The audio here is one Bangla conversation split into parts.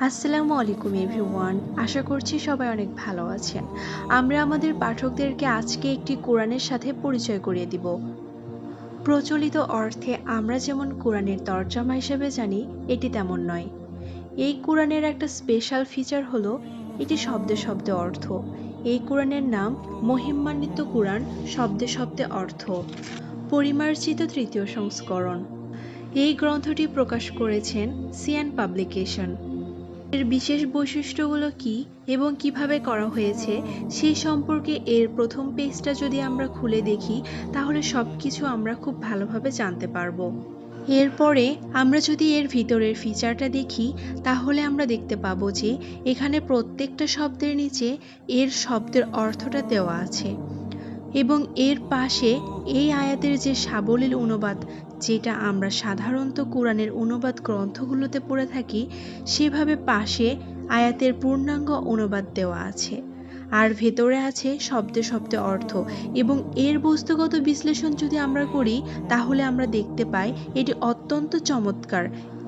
আসসালামু আলাইকুম, এভরিওয়ান। আশা করছি সবাই অনেক ভালো আছেন। আমরা আমাদের পাঠকদেরকে আজকে একটি কোরআনের সাথে পরিচয় করিয়ে দিব। প্রচলিত অর্থে আমরা যেমন কোরআনের তর্জমা হিসেবে জানি, এটি তেমন নয়। এই কোরআনের একটা স্পেশাল ফিচার হলো, এটি শব্দে শব্দে অর্থ। এই কোরআনের নাম মহিমান্বিত কোরআন, শব্দে শব্দে অর্থ। পরিমার্জিত তৃতীয় সংস্করণ। এই গ্রন্থটি প্রকাশ করেছেন সিয়ান পাবলিকেশন এর বিশেষ বৈশিষ্ট্যগুলো কি এবং কীভাবে করা হয়েছে সেই সম্পর্কে এর প্রথম পেজটা যদি আমরা খুলে দেখি, তাহলে সব কিছু আমরা খুব ভালোভাবে জানতে পারব। এরপরে আমরা যদি এর ভিতরের ফিচারটা দেখি, তাহলে আমরা দেখতে পাবো যে এখানে প্রত্যেকটা শব্দের নিচে এর শব্দের অর্থটা দেওয়া আছে এবং এর পাশে এই আয়াতের যে সাবলীল অনুবাদ যেটা আমরা সাধারণত কোরআনের অনুবাদ গ্রন্থগুলোতে পড়ে থাকি, সেভাবে পাশে আয়াতের পূর্ণাঙ্গ অনুবাদ দেওয়া আছে। আর ভেতরে আছে শব্দে শব্দে অর্থ এবং এর বস্তুগত বিশ্লেষণ যদি আমরা করি, তাহলে আমরা দেখতে পাই এটি অত্যন্ত চমৎকার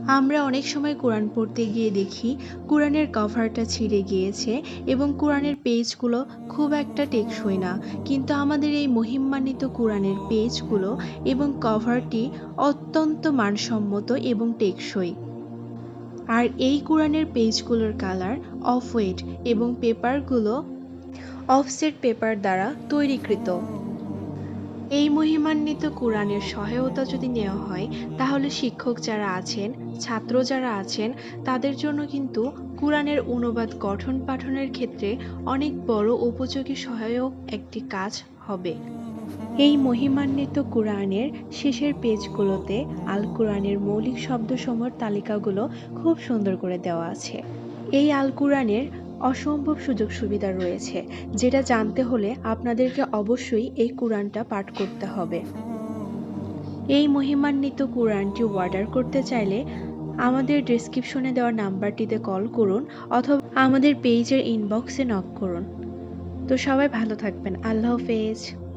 আমরা অনেক সময় কোরআন পড়তে গিয়ে দেখি, কোরআনের কভারটা ছিঁড়ে গিয়েছে এবং কোরআনের পেজগুলো খুব একটা টেকসই না। কিন্তু আমাদের এই মহিমান্বিত কোরআনের পেজগুলো এবং কভারটি অত্যন্ত মানসম্মত এবং টেকসই। আর এই কোরআনের পেজগুলোর কালার অফ ওয়েট এবং পেপারগুলো অফসেট পেপার দ্বারা তৈরিকৃত। এই মহিমান্বিত কোরআনের সহায়তা যদি নেওয়া হয়, তাহলে শিক্ষক যারা আছেন, ছাত্র যারা আছেন, তাদের জন্য কিন্তু কোরআনের অনুবাদ গঠন পাঠনের ক্ষেত্রে অনেক বড় উপযোগী সহায়ক একটি কাজ হবে। এই মহিমান্বিত কোরআনের শেষের পেজগুলোতে আল কোরআনের মৌলিক শব্দসমূহের তালিকাগুলো খুব সুন্দর করে দেওয়া আছে। এই আল কোরআনের অসম্ভব সুযোগ সুবিধা রয়েছে, যেটা জানতে হলে আপনাদেরকে অবশ্যই এই কোরআনটা পাঠ করতে হবে। এই মহিমান্বিত কোরআনটি অর্ডার করতে চাইলে আমাদের ডিসক্রিপশনে দেওয়া নাম্বারটিতে কল করুন অথবা আমাদের পেজের ইনবক্সে নক করুন। তো সবাই ভালো থাকবেন। আল্লাহ হাফেজ।